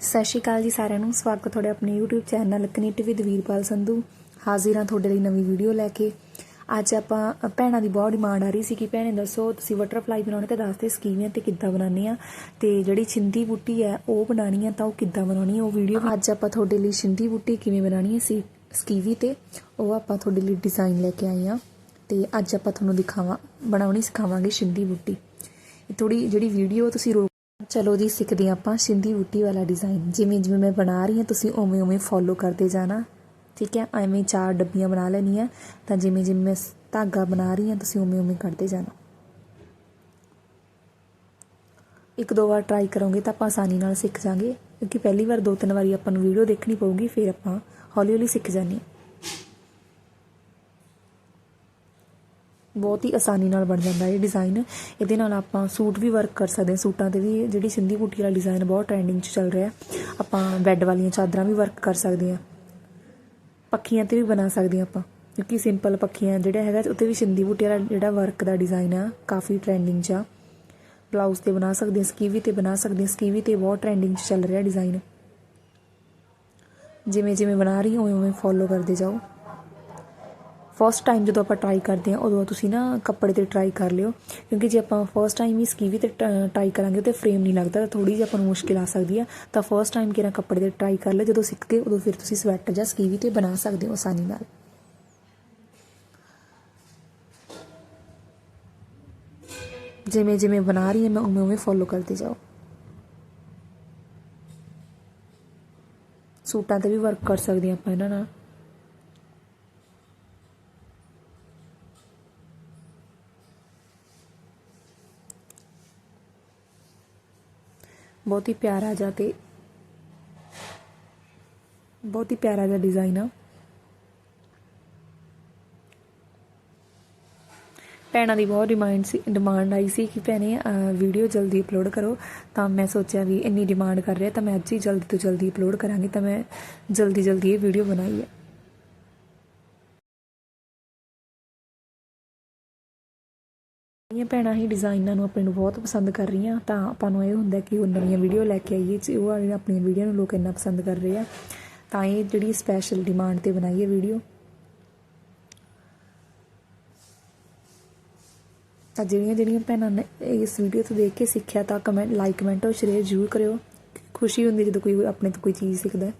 ਸਤਿ ਸ਼੍ਰੀ ਅਕਾਲ ਜੀ ਸਾਰਿਆਂ ਨੂੰ। ਸਵਾਗਤ ਤੁਹਾਡੇ ਆਪਣੇ YouTube channel connect with Veerpal Sandhu. ਹਾਜ਼ਰ ਹਾਂ ਤੁਹਾਡੇ ਲਈ ਨਵੀਂ ਵੀਡੀਓ ਲੈ ਕੇ। ਅੱਜ ਆਪਾਂ ਭੈਣਾਂ ਦੀ ਬਹੁਤ ਡਿਮਾਂਡ ਆ ਰਹੀ ਸੀ ਕਿ ਭੈਣੇ ਦੱਸੋ, ਤੁਸੀਂ ਬਟਰਫਲਾਈ ਬਣਾਉਣੇ ਤੇ ਦੱਸਦੇ ਸਕੀਮ ਤੇ ਕਿੱਦਾਂ ਬਣਾਉਣੀ ਆ। ਤੇ ਜਿਹੜੀ ਛਿੰਦੀ ਬੂਟੀ ਹੈ ਉਹ ਬਣਾਉਣੀ ਆ ਤਾਂ ਉਹ ਕਿੱਦਾਂ ਬਣਾਉਣੀ ਉਹ ਵੀਡੀਓ ਅੱਜ ਆਪਾਂ ਤੁਹਾਡੇ ਲਈ ਛਿੰਦੀ ਬੂਟੀ ਕਿਵੇਂ ਬਣਾਉਣੀ ਹੈ ਸੀ ਸਕੀਵੀ ਤੇ, ਉਹ ਆਪਾਂ ਤੁਹਾਡੇ ਲਈ ਡਿਜ਼ਾਈਨ ਲੈ ਕੇ ਆਏ ਆ। ਤੇ ਅੱਜ ਆਪਾਂ ਤੁਹਾਨੂੰ ਦਿਖਾਵਾਂ, ਬਣਾਉਣੀ ਸਿਖਾਵਾਂਗੇ ਛਿੰਦੀ ਬੂਟੀ। ਥੋੜੀ ਜਿਹੜੀ ਵੀਡੀਓ ਤੁਸੀਂ ਰੋਕ ਚਲੋ ਜੀ, ਸਿੱਖਦੇ ਹਾਂ ਆਪਾਂ ਸਿੰਧੀ ਬੂਟੀ ਵਾਲਾ ਡਿਜ਼ਾਈਨ ਜਿਵੇਂ ਜਿਵੇਂ ਮੈਂ ਬਣਾ ਰਹੀ ਹਾਂ, ਤੁਸੀਂ ਉਵੇਂ ਉਵੇਂ ਫੋਲੋ ਕਰਦੇ ਜਾਣਾ। ਠੀਕ ਹੈ? ਐਵੇਂ ਚਾਰ ਡੱਬੀਆਂ ਬਣਾ ਲੈਣੀਆਂ। ਤਾਂ ਜਿਵੇਂ ਜਿਵੇਂ ਮੈਂ ਧਾਗਾ ਬਣਾ ਰਹੀ ਹਾਂ, ਤੁਸੀਂ ਉਵੇਂ ਉਵੇਂ ਕਰਦੇ ਜਾਣਾ। ਇੱਕ ਦੋ ਵਾਰ ਟਰਾਈ ਕਰੋਗੇ ਤਾਂ ਆਪਾਂ ਆਸਾਨੀ ਨਾਲ ਸਿੱਖ ਜਾਾਂਗੇ। ਕਿਉਂਕਿ ਪਹਿਲੀ ਵਾਰ ਦੋ ਤਿੰਨ ਵਾਰੀ ਆਪਾਂ ਨੂੰ ਵੀਡੀਓ ਦੇਖਣੀ ਪਊਗੀ, ਫਿਰ ਆਪਾਂ ਹੌਲੀ ਹੌਲੀ ਸਿੱਖ ਜਾਂਦੇ ਬਹੁਤ ਹੀ ਆਸਾਨੀ ਨਾਲ ਬਣ ਜਾਂਦਾ ਇਹ ਡਿਜ਼ਾਈਨ ਇਹਦੇ ਨਾਲ ਆਪਾਂ ਸੂਟ ਵੀ ਵਰਕ ਕਰ ਸਕਦੇ ਹਾਂ। ਸੂਟਾਂ ਤੇ ਵੀ ਜਿਹੜੀ ਸਿੰਧੀ ਬੂਟੀ ਵਾਲਾ ਡਿਜ਼ਾਈਨ ਬਹੁਤ ਟ੍ਰੈਂਡਿੰਗ 'ਚ ਚੱਲ ਰਿਹਾ। ਆਪਾਂ ਬੈੱਡ ਵਾਲੀਆਂ ਚਾਦਰਾਂ ਵੀ ਵਰਕ ਕਰ ਸਕਦੇ ਹਾਂ। ਪੱਖੀਆਂ ਤੇ ਵੀ ਬਣਾ ਸਕਦੇ ਹਾਂ ਆਪਾਂ। ਕਿਉਂਕਿ ਸਿੰਪਲ ਪੱਖੀਆਂ ਜਿਹੜਾ ਹੈਗਾ ਉੱਤੇ ਵੀ ਸਿੰਧੀ ਬੂਟੀ ਵਾਲਾ ਜਿਹੜਾ ਵਰਕ ਦਾ ਡਿਜ਼ਾਈਨ ਆ, ਕਾਫੀ ਟ੍ਰੈਂਡਿੰਗ 'ਚ ਆ। ਬਲਾਊਜ਼ ਤੇ ਬਣਾ ਸਕਦੇ ਹਾਂ, ਸਕੀਵੀ ਤੇ ਬਣਾ ਸਕਦੇ ਹਾਂ। ਸਕੀਵੀ ਤੇ ਬਹੁਤ ਟ੍ਰੈਂਡਿੰਗ 'ਚ ਚੱਲ ਰਿਹਾ ਡਿਜ਼ਾਈਨ ਜਿਵੇਂ ਜਿਵੇਂ ਬਣਾ ਰਹੀ ਹਾਂ ਉਵੇਂ ਉਵੇਂ ਫੋਲੋ ਕਰਦੇ ਜਾਓ। ਫਸਟ ਟਾਈਮ ਜਦੋਂ ਆਪਾਂ ਟਰਾਈ ਕਰਦੇ ਹਾਂ, ਉਦੋਂ ਤੁਸੀਂ ਨਾ ਕੱਪੜੇ ਤੇ ਟਰਾਈ ਕਰ ਲਿਓ। ਕਿਉਂਕਿ ਜੇ ਆਪਾਂ ਫਸਟ ਟਾਈਮ ਹੀ ਸਕੀਵੀ ਤੇ ਟਰਾਈ ਕਰਾਂਗੇ ਤੇ ਫਰੇਮ ਨਹੀਂ ਲੱਗਦਾ, ਤਾਂ ਥੋੜੀ ਜਿਹੀ ਆਪਾਂ ਨੂੰ ਮੁਸ਼ਕਿਲ ਆ ਸਕਦੀ ਆ। ਤਾਂ ਫਸਟ ਟਾਈਮ ਕਿਹੜਾ ਕੱਪੜੇ ਤੇ ਟਰਾਈ ਕਰ ਲਿਓ, ਜਦੋਂ ਸਿੱਖ ਗਏ ਉਦੋਂ ਫਿਰ ਤੁਸੀਂ ਸਵੈਟਰ ਜਾਂ ਸਕੀਵੀ ਤੇ ਬਣਾ ਸਕਦੇ ਹੋ ਆਸਾਨੀ ਨਾਲ। ਜਿਵੇਂ ਜਿਵੇਂ ਬਣਾ ਰਹੀ ਹਾਂ ਮੈਂ, ਉਵੇਂ ਉਵੇਂ ਫੋਲੋ ਕਰਦੇ ਜਾਓ। ਸੂਟਾਂ ਤੇ ਵੀ ਵਰਕ ਕਰ ਸਕਦੇ ਹਾਂ ਆਪਾਂ ਇਹਨਾਂ ਨਾਲ। ਬਹੁਤ ਹੀ ਪਿਆਰਾ ਜਿਹਾ ਤੇ ਬਹੁਤ ਹੀ ਪਿਆਰਾ ਜਿਹਾ ਡਿਜ਼ਾਈਨ ਆ। ਭੈਣਾਂ ਦੀ ਬਹੁਤ ਡਿਮਾਂਡ ਸੀ ਡਿਮਾਂਡ ਆਈ ਸੀ ਕਿ ਭੈਣੇ ਵੀਡੀਓ ਜਲਦੀ ਅਪਲੋਡ ਕਰੋ। ਤਾਂ ਮੈਂ ਸੋਚਿਆ ਵੀ ਇੰਨੀ ਡਿਮਾਂਡ ਕਰ ਰਿਹਾ ਤਾਂ ਮੈਂ ਅੱਜ ਹੀ ਜਲਦੀ ਤੋਂ ਜਲਦੀ ਅਪਲੋਡ ਕਰਾਂਗੀ ਤਾਂ ਮੈਂ ਜਲਦੀ ਜਲਦੀ ਇਹ ਵੀਡੀਓ ਬਣਾਈ ਹੈ। ਇਹ ਭੈਣਾਂ ਹੀ ਡਿਜ਼ਾਈਨਾਂ ਨੂੰ ਆਪਣੇ ਨੂੰ ਬਹੁਤ ਪਸੰਦ ਕਰ ਰਹੀਆਂ, ਤਾਂ ਆਪਾਂ ਨੂੰ ਇਹ ਹੁੰਦਾ ਕਿ ਉਹ ਨਵੀਆਂ ਵੀਡੀਓ ਲੈ ਕੇ ਆਈਏ, ਜੀ ਉਹ ਵਾਲੀਆਂ ਆਪਣੀਆਂ ਵੀਡੀਓ ਨੂੰ ਲੋਕ ਇੰਨਾ ਪਸੰਦ ਕਰ ਰਹੇ ਆ, ਤਾਂ ਇਹ ਜਿਹੜੀ ਸਪੈਸ਼ਲ ਡਿਮਾਂਡ ਤੇ ਬਣਾਈ ਹੈ ਵੀਡੀਓ। ਤਾਂ ਜਿਹੜੀਆਂ ਜਿਹੜੀਆਂ ਭੈਣਾਂ ਨੇ ਇਸ ਵੀਡੀਓ ਤੋਂ ਦੇਖ ਕੇ ਸਿੱਖਿਆ, ਤਾਂ ਕਮੈਂਟ ਲਾਈਕ ਕਮੈਂਟ ਔਰ ਸ਼ੇਅਰ ਜ਼ਰੂਰ ਕਰਿਓ। ਖੁਸ਼ੀ ਹੁੰਦੀ ਜਦੋਂ ਕੋਈ ਆਪਣੇ ਤੋਂ ਕੋਈ ਚੀਜ਼ ਸਿੱਖਦਾ।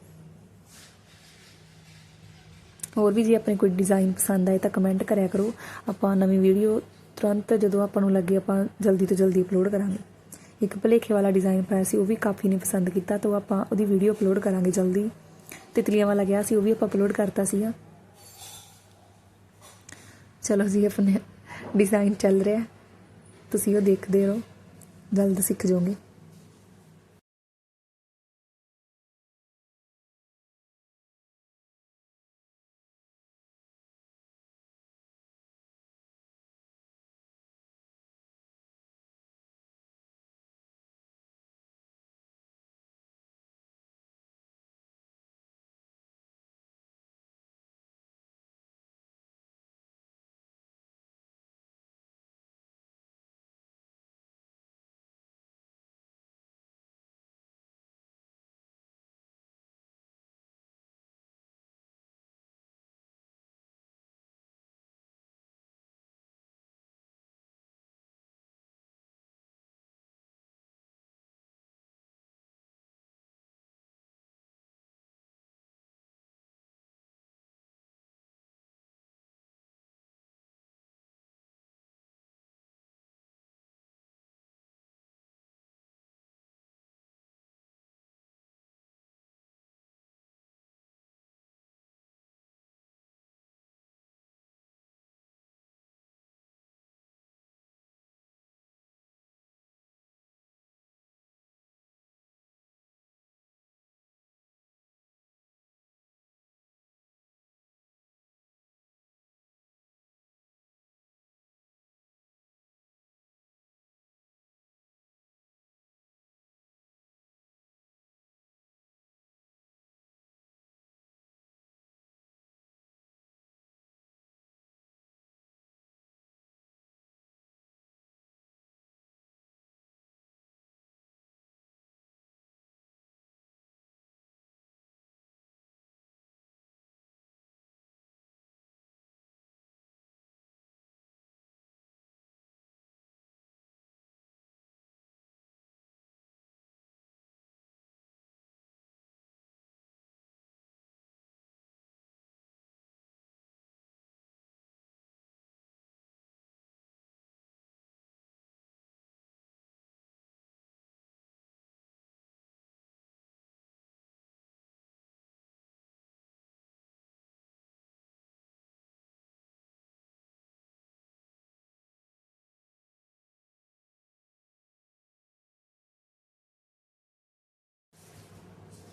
ਹੋਰ ਵੀ ਜੇ ਆਪਣੇ ਕੋਈ ਡਿਜ਼ਾਈਨ ਪਸੰਦ ਆਏ ਤਾਂ ਕਮੈਂਟ ਕਰਿਆ ਕਰੋ। ਆਪਾਂ ਨਵੀਂ ਵੀਡੀਓ ਤੁਰੰਤ ਜਦੋਂ ਆਪਾਂ ਨੂੰ ਲੱਗੇ ਆਪਾਂ ਜਲਦੀ ਤੋਂ ਜਲਦੀ ਅਪਲੋਡ ਕਰਾਂਗੇ। ਇੱਕ ਭਲੇਖੇ ਵਾਲਾ ਡਿਜ਼ਾਈਨ ਪਾਇਆ ਸੀ, ਉਹ ਵੀ ਕਾਫੀ ਨੇ ਪਸੰਦ ਕੀਤਾ, ਤਾਂ ਉਹ ਆਪਾਂ ਉਹਦੀ ਵੀਡੀਓ ਅਪਲੋਡ ਕਰਾਂਗੇ ਜਲਦੀ। ਤਿਤਲੀਆਂ ਵਾਲਾ ਗਿਆ ਸੀ, ਉਹ ਵੀ ਆਪਾਂ ਅਪਲੋਡ ਕਰਤਾ ਸੀਗਾ। ਚਲੋ ਜੀ, ਆਪਣੇ ਡਿਜ਼ਾਈਨ ਚੱਲ ਰਿਹਾ। ਤੁਸੀਂ ਉਹ ਦੇਖਦੇ ਰਹੋ, ਜਲਦ ਸਿੱਖ ਜਾਓਗੇ।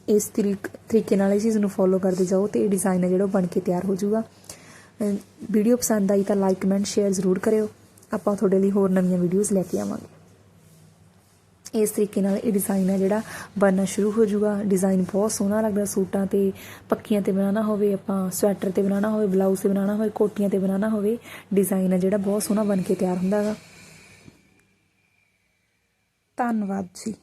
ਇਸ ਤਰੀਕ- ਤਰੀਕੇ ਨਾਲ ਇਸ ਚੀਜ਼ ਨੂੰ ਫੋਲੋ ਕਰਦੇ ਜਾਓ ਤੇ ਇਹ ਡਿਜ਼ਾਈਨ ਹੈ ਜਿਹੜਾ ਉਹ ਬਣ ਕੇ ਤਿਆਰ ਹੋ ਜਾਊਗਾ। ਵੀਡੀਓ ਪਸੰਦ ਆਈ ਤਾਂ ਲਾਈਕ ਕਮੈਂਟ ਸ਼ੇਅਰ ਜ਼ਰੂਰ ਕਰਿਓ। ਆਪਾਂ ਤੁਹਾਡੇ ਲਈ ਹੋਰ ਨਵੀਆਂ ਵੀਡੀਓਜ਼ ਲੈ ਕੇ ਆਵਾਂਗੇ। ਇਸ ਤਰੀਕੇ ਨਾਲ ਇਹ ਡਿਜ਼ਾਈਨ ਹੈ ਜਿਹੜਾ ਬਣਨਾ ਸ਼ੁਰੂ ਹੋ ਜਾਊਗਾ। ਡਿਜ਼ਾਈਨ ਬਹੁਤ ਸੋਹਣਾ ਲੱਗਦਾ ਸੂਟਾਂ ਤੇ, ਪੱਕੀਆਂ ਤੇ ਬਣਾਉਣਾ ਹੋਵੇ, ਆਪਾਂ ਸਵੈਟਰ ਤੇ ਬਣਾਉਣਾ ਹੋਵੇ ਬਲਾਊਜ਼ ਤੇ ਬਣਾਉਣਾ ਹੋਵੇ, ਕੋਟੀਆਂ ਤੇ ਬਣਾਉਣਾ ਹੋਵੇ ਡਿਜ਼ਾਈਨ ਹੈ ਜਿਹੜਾ ਬਹੁਤ ਸੋਹਣਾ ਬਣ ਕੇ ਤਿਆਰ ਹੁੰਦਾ ਹੈਗਾ। ਧੰਨਵਾਦ ਜੀ।